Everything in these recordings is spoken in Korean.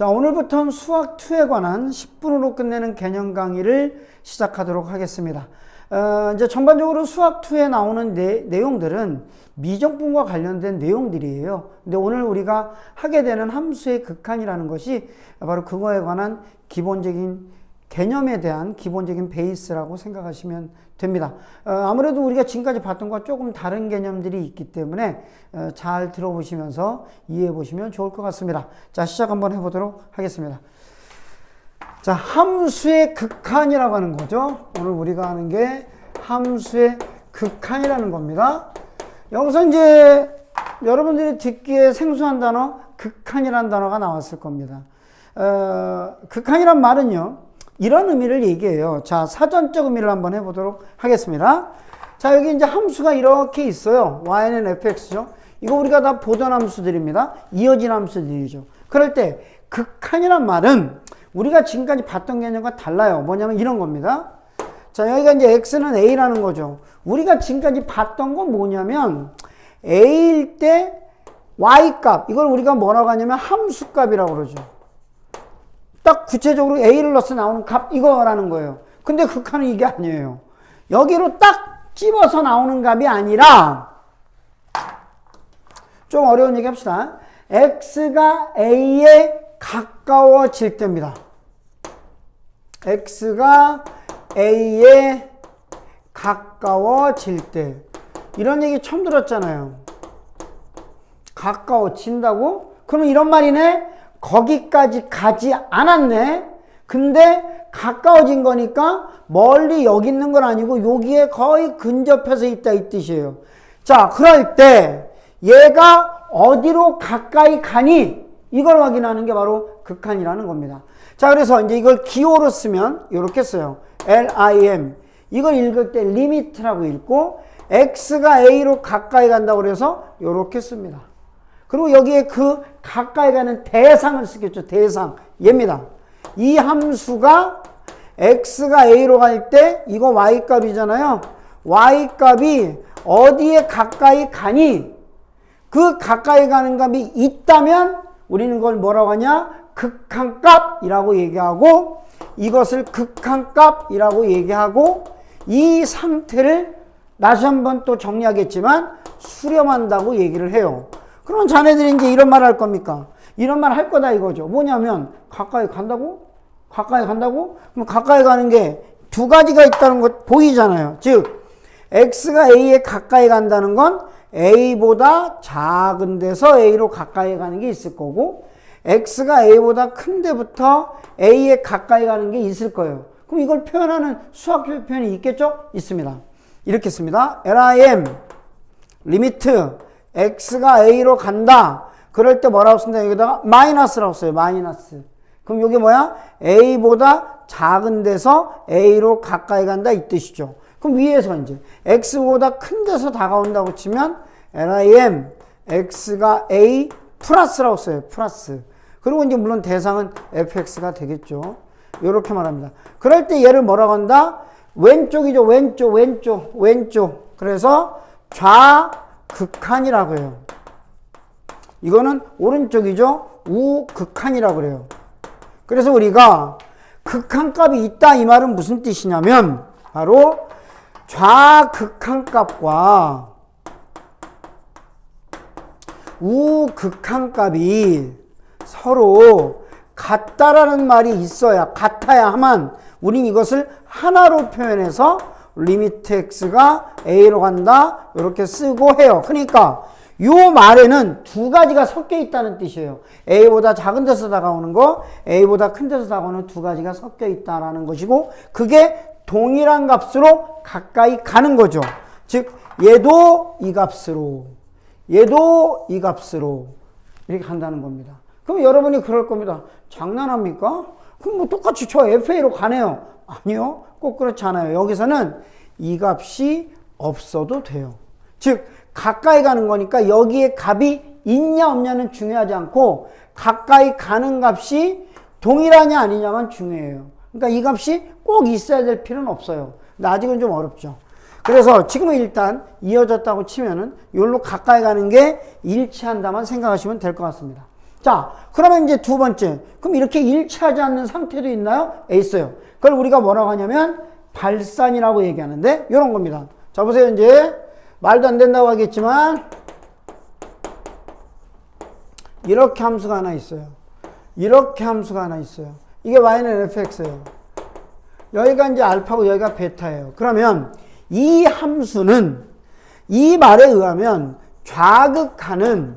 자, 오늘부터는 수학 2에 관한 10분으로 끝내는 개념 강의를 시작하도록 하겠습니다. 어, 이제 전반적으로 수학 2에 나오는 내, 내용들은 미적분과 관련된 내용들이에요. 근데 오늘 우리가 하게 되는 함수의 극한이라는 것이 바로 그거에 관한 기본적인 개념에 대한 기본적인 베이스라고 생각하시면 됩니다. 어, 아무래도 우리가 지금까지 봤던 것과 조금 다른 개념들이 있기 때문에 어, 잘 들어보시면서 이해해 보시면 좋을 것 같습니다. 자, 시작 한번 해보도록 하겠습니다. 자, 함수의 극한이라고 하는 거죠. 오늘 우리가 하는 게 함수의 극한이라는 겁니다. 여기서 이제 여러분들이 듣기에 생소한 단어, 극한이라는 단어가 나왔을 겁니다. 어, 극한이란 말은요, 이런 의미를 얘기해요. 자, 사전적 의미를 한번 해보도록 하겠습니다. 자, 여기 이제 함수가 이렇게 있어요. y는 fx죠. 이거 우리가 다 보던 함수들입니다. 이어진 함수들이죠. 그럴 때 극한이란 말은 우리가 지금까지 봤던 개념과 달라요. 뭐냐면 이런 겁니다. 자, 여기가 이제 x는 a라는 거죠. 우리가 지금까지 봤던 건 뭐냐면 a일 때 y 값, 이걸 우리가 뭐라고 하냐면 함수 값이라고 그러죠. 딱 구체적으로 A를 넣어서 나오는 값 이거라는 거예요. 근데 극한은 이게 아니에요. 여기로 딱 집어서 나오는 값이 아니라 좀 어려운 얘기 합시다. x가 a에 가까워질 때입니다. x가 a에 가까워질 때 이런 얘기 처음 들었잖아요. 가까워진다고? 그럼 이런 말이네. 거기까지 가지 않았네. 근데 가까워진 거니까 멀리 여기 있는 건 아니고 여기에 거의 근접해서 있다 이 뜻이에요. 자, 그럴 때 얘가 어디로 가까이 가니? 이걸 확인하는 게 바로 극한이라는 겁니다. 자, 그래서 이제 이걸 기호로 쓰면 이렇게 써요. lim. 이걸 읽을 때 리미트라고 읽고 x가 a로 가까이 간다고 그래서 이렇게 씁니다. 그리고 여기에 그 가까이 가는 대상을 쓰겠죠. 대상. 얘입니다. 이 함수가 x가 a로 갈 때 이거 y 값이잖아요. y 값이 어디에 가까이 가니 그 가까이 가는 값이 있다면 우리는 그걸 뭐라고 하냐? 극한값이라고 얘기하고 이것을 극한값이라고 얘기하고 이 상태를 다시 한번 또 정리하겠지만 수렴한다고 얘기를 해요. 그럼 자네들이 이제 이런 말 할 겁니까? 이런 말 할 거다 이거죠. 뭐냐면 가까이 간다고? 가까이 간다고? 그럼 가까이 가는 게 두 가지가 있다는 것 보이잖아요. 즉 x가 a에 가까이 간다는 건 a보다 작은 데서 a로 가까이 가는 게 있을 거고 x가 a보다 큰 데부터 a에 가까이 가는 게 있을 거예요. 그럼 이걸 표현하는 수학 표현이 있겠죠? 있습니다. 이렇게 씁니다. lim 리미트 x가 a로 간다. 그럴 때 뭐라고 쓴다? 여기다가 마이너스라고 써요. 마이너스. 그럼 이게 뭐야? a보다 작은 데서 a로 가까이 간다 이 뜻이죠. 그럼 위에서 이제 x보다 큰 데서 다가온다고 치면 lim x가 a 플러스라고 써요. 플러스. 그리고 이제 물론 대상은 fx가 되겠죠. 이렇게 말합니다. 그럴 때 얘를 뭐라고 한다? 왼쪽이죠. 왼쪽, 왼쪽, 왼쪽. 그래서 좌 극한이라고 해요. 이거는 오른쪽이죠. 우극한이라고 그래요. 그래서 우리가 극한값이 있다 이 말은 무슨 뜻이냐면 바로 좌극한값과 우극한값이 서로 같다라는 말이 있어야 같아야 하면 우린 이것을 하나로 표현해서 리미트 x가 a로 간다 이렇게 쓰고 해요. 그러니까 요 말에는 두 가지가 섞여 있다는 뜻이에요. a보다 작은 데서 다가오는 거, a보다 큰 데서 다가오는 두 가지가 섞여 있다라는 것이고 그게 동일한 값으로 가까이 가는 거죠. 즉 얘도 이 값으로 얘도 이 값으로 이렇게 간다는 겁니다. 그럼 여러분이 그럴 겁니다. 장난합니까? 그럼 뭐 똑같이 저 FA로 가네요. 아니요. 꼭 그렇지 않아요. 여기서는 이 값이 없어도 돼요. 즉, 가까이 가는 거니까 여기에 값이 있냐 없냐는 중요하지 않고 가까이 가는 값이 동일하냐 아니냐만 중요해요. 그러니까 이 값이 꼭 있어야 될 필요는 없어요. 근데 아직은 좀 어렵죠. 그래서 지금은 일단 이어졌다고 치면은 여기로 가까이 가는 게 일치한다만 생각하시면 될 것 같습니다. 자, 그러면 이제 두 번째. 그럼 이렇게 일치하지 않는 상태도 있나요? 에 있어요. 그걸 우리가 뭐라고 하냐면 발산이라고 얘기하는데 이런 겁니다. 자, 보세요. 이제 말도 안 된다고 하겠지만 이렇게 함수가 하나 있어요. 이렇게 함수가 하나 있어요. 이게 y는 fx예요. 여기가 이제 알파고 여기가 베타예요. 그러면 이 함수는 이 말에 의하면 좌극하는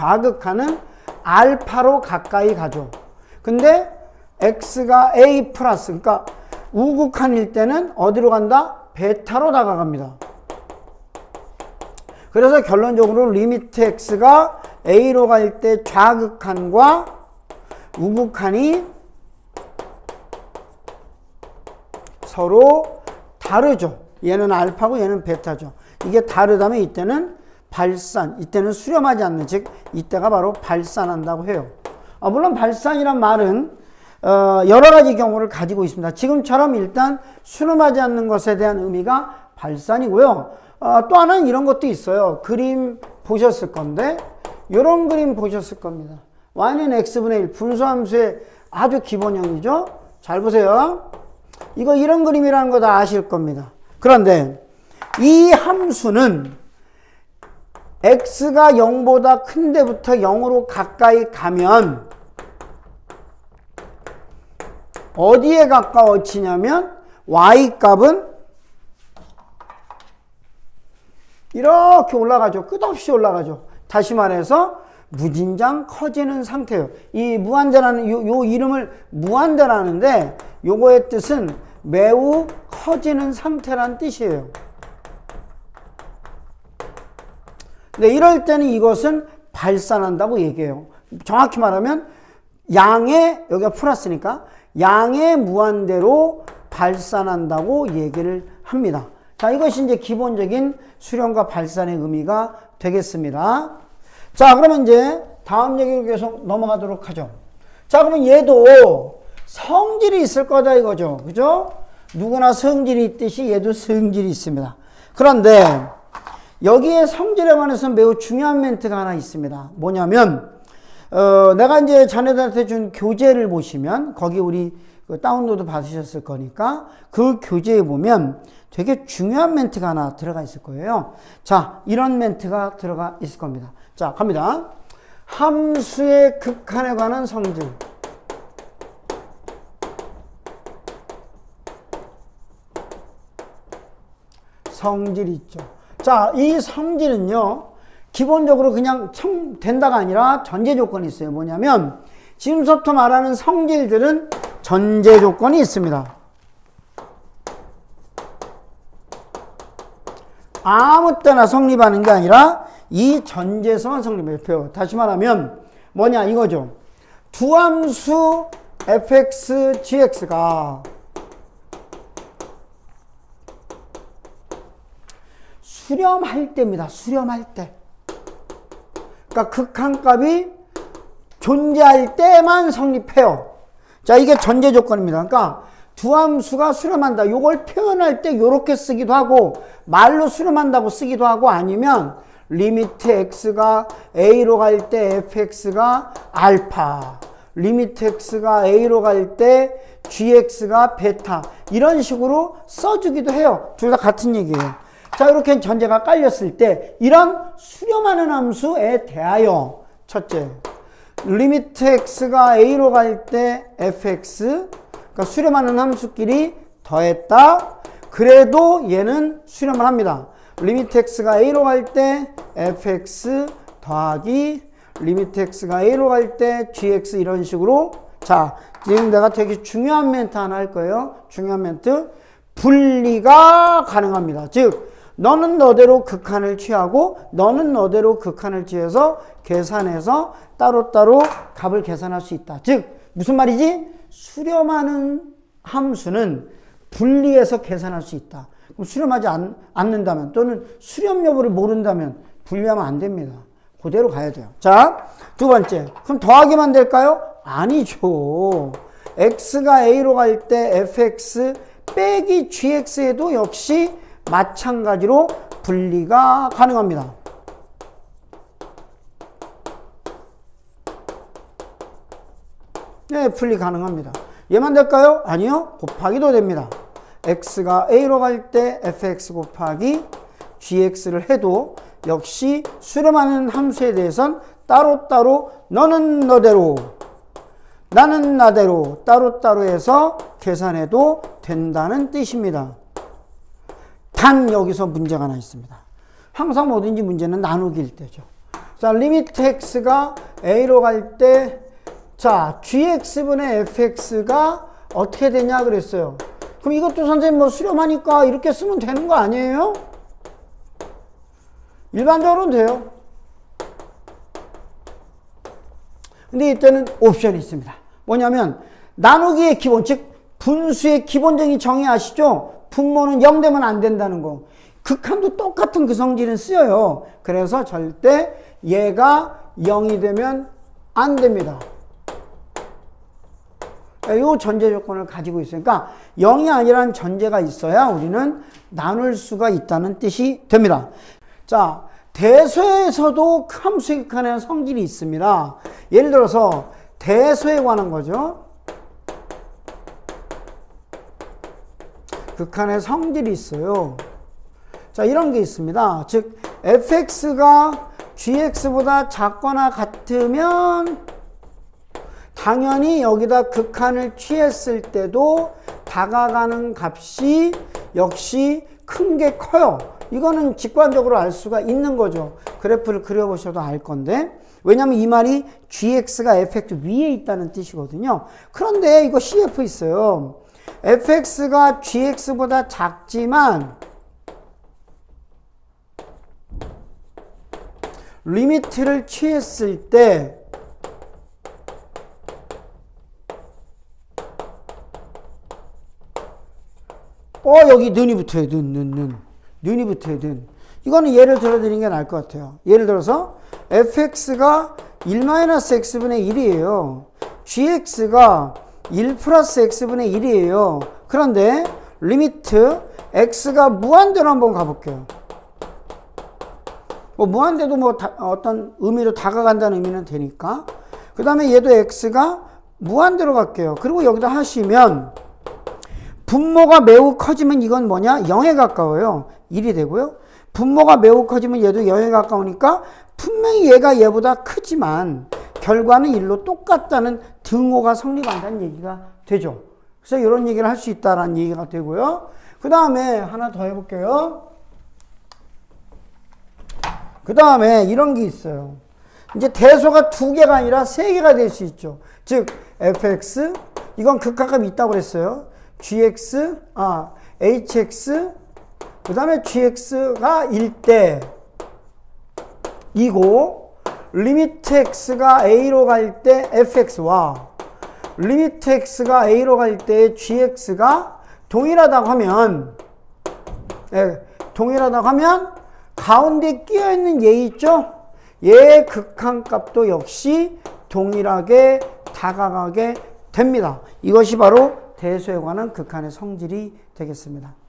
좌극하는 알파로 가까이 가죠. 근데 x가 a 플러스 그러니까 우극한일 때는 어디로 간다? 베타로 다가갑니다. 그래서 결론적으로 리미트 x가 a로 갈 때 좌극한과 우극한이 서로 다르죠. 얘는 알파고 얘는 베타죠. 이게 다르다면 이때는 발산, 이때는 수렴하지 않는, 즉 이때가 바로 발산한다고 해요. 아, 물론 발산이란 말은 어, 여러 가지 경우를 가지고 있습니다. 지금처럼 일단 수렴하지 않는 것에 대한 의미가 발산이고요. 어, 또 하나는 이런 것도 있어요. 그림 보셨을 건데 이런 그림 보셨을 겁니다. y는 x분의 1 분수함수의 아주 기본형이죠. 잘 보세요. 이거 이런 그림이라는 거 다 아실 겁니다. 그런데 이 함수는 x가 0보다 큰 데부터 0으로 가까이 가면 어디에 가까워지냐면 y 값은 이렇게 올라가죠. 끝없이 올라가죠. 다시 말해서 무진장 커지는 상태예요. 이 무한대라는 요, 요 이름을 무한대라는데 요거의 뜻은 매우 커지는 상태란 뜻이에요. 근데 이럴 때는 이것은 발산한다고 얘기해요. 정확히 말하면 양의 여기가 플러스니까 양의 무한대로 발산한다고 얘기를 합니다. 자, 이것이 이제 기본적인 수렴과 발산의 의미가 되겠습니다. 자, 그러면 이제 다음 얘기로 계속 넘어가도록 하죠. 자, 그러면 얘도 성질이 있을 거다 이거죠. 그죠? 누구나 성질이 있듯이 얘도 성질이 있습니다. 그런데 여기에 성질에 관해서 매우 중요한 멘트가 하나 있습니다. 뭐냐면, 어, 내가 이제 자네들한테 준 교재를 보시면, 거기 우리 그 다운로드 받으셨을 거니까, 그 교재에 보면 되게 중요한 멘트가 하나 들어가 있을 거예요. 자, 이런 멘트가 들어가 있을 겁니다. 자, 갑니다. 함수의 극한에 관한 성질. 성질이 있죠. 자, 이 성질은요, 기본적으로 그냥 청, 된다가 아니라 전제 조건이 있어요. 뭐냐면, 지금부터 말하는 성질들은 전제 조건이 있습니다. 아무 때나 성립하는 게 아니라 이 전제에서만 성립해요. 다시 말하면 뭐냐 이거죠. 두 함수 fx, gx가 수렴할 때입니다. 수렴할 때. 그러니까 극한값이 존재할 때만 성립해요. 자, 이게 전제 조건입니다. 그러니까 두 함수가 수렴한다. 이걸 표현할 때 이렇게 쓰기도 하고 말로 수렴한다고 쓰기도 하고 아니면 리미트 x가 a로 갈 때 fx가 알파 리미트 x가 a로 갈 때 gx가 베타 이런 식으로 써주기도 해요. 둘 다 같은 얘기예요. 자 이렇게 전제가 깔렸을 때 이런 수렴하는 함수에 대하여 첫째 리미트 x가 a로 갈 때 fx 그러니까 수렴하는 함수끼리 더했다. 그래도 얘는 수렴을 합니다. 리미트 x가 a로 갈 때 fx 더하기 리미트 x가 a로 갈 때 gx 이런 식으로 자 지금 내가 되게 중요한 멘트 하나 할 거예요. 중요한 멘트 분리가 가능합니다. 즉 너는 너대로 극한을 취하고 너는 너대로 극한을 취해서 계산해서 따로따로 값을 계산할 수 있다. 즉 무슨 말이지? 수렴하는 함수는 분리해서 계산할 수 있다. 그럼 수렴하지 않, 않는다면 또는 수렴 여부를 모른다면 분리하면 안 됩니다. 그대로 가야 돼요. 자, 두 번째. 그럼 더하기만 될까요? 아니죠. x가 a로 갈 때 fx 빼기 gx에도 역시 마찬가지로 분리가 가능합니다. 네, 분리 가능합니다. 얘만 될까요? 아니요. 곱하기도 됩니다. x가 a로 갈 때 fx 곱하기 gx를 해도 역시 수렴하는 함수에 대해선 따로따로 너는 너대로 나는 나대로 따로따로 해서 계산해도 된다는 뜻입니다. 단 여기서 문제가 하나 있습니다. 항상 뭐든지 문제는 나누기일 때죠. 자, 리미트 x가 a로 갈 때, 자, gx분의 fx가 어떻게 되냐 그랬어요. 그럼 이것도 선생님 뭐 수렴하니까 이렇게 쓰면 되는 거 아니에요? 일반적으로는 돼요. 근데 이때는 옵션이 있습니다. 뭐냐면 나누기의 기본, 즉 분수의 기본적인 정의 아시죠? 분모는 0 되면 안 된다는 거. 극한도 똑같은 그 성질은 쓰여요. 그래서 절대 얘가 0이 되면 안 됩니다. 이 전제 조건을 가지고 있으니까 0이 아니라는 전제가 있어야 우리는 나눌 수가 있다는 뜻이 됩니다. 자, 대소에서도 극한에 성질이 있습니다. 예를 들어서 대소에 관한 거죠. 극한의 성질이 있어요. 자, 이런 게 있습니다. 즉, fx가 gx보다 작거나 같으면 당연히 여기다 극한을 취했을 때도 다가가는 값이 역시 큰 게 커요. 이거는 직관적으로 알 수가 있는 거죠. 그래프를 그려보셔도 알 건데. 왜냐면 이 말이 gx가 fx 위에 있다는 뜻이거든요. 그런데 이거 cf 있어요. Fx가 gx보다 작지만 리미트를 취했을 때 어, 여기 눈이 붙어요. 눈, 눈, 눈. 눈이 붙어요. 눈. 이거는 예를 들어 드리는 게 나을 것 같아요. 예를 들어서 fx가 1-x분의 1이에요. gx가 1 플러스 x분의 1이에요. 그런데 리미트 x가 무한대로 한번 가볼게요. 뭐 무한대도 뭐 다, 어떤 의미로 다가간다는 의미는 되니까. 그 다음에 얘도 x가 무한대로 갈게요. 그리고 여기다 하시면 분모가 매우 커지면 이건 뭐냐? 0에 가까워요. 1이 되고요. 분모가 매우 커지면 얘도 0에 가까우니까 분명히 얘가 얘보다 크지만 결과는 1로 똑같다는 등호가 성립한다는 얘기가 되죠. 그래서 이런 얘기를 할 수 있다라는 얘기가 되고요. 그 다음에 하나 더 해볼게요. 그 다음에 이런 게 있어요. 이제 대소가 두 개가 아니라 세 개가 될 수 있죠. 즉, fx, 이건 극한값이 있다고 그랬어요. gx, 아, hx, 그 다음에 gx가 1대 이고, 리미트 x가 a로 갈 때 fx와 리미트 x가 a로 갈 때 gx가 동일하다고 하면, 예, 동일하다고 하면, 가운데 끼어 있는 얘 있죠? 얘의 극한값도 역시 동일하게 다가가게 됩니다. 이것이 바로 대소에 관한 극한의 성질이 되겠습니다.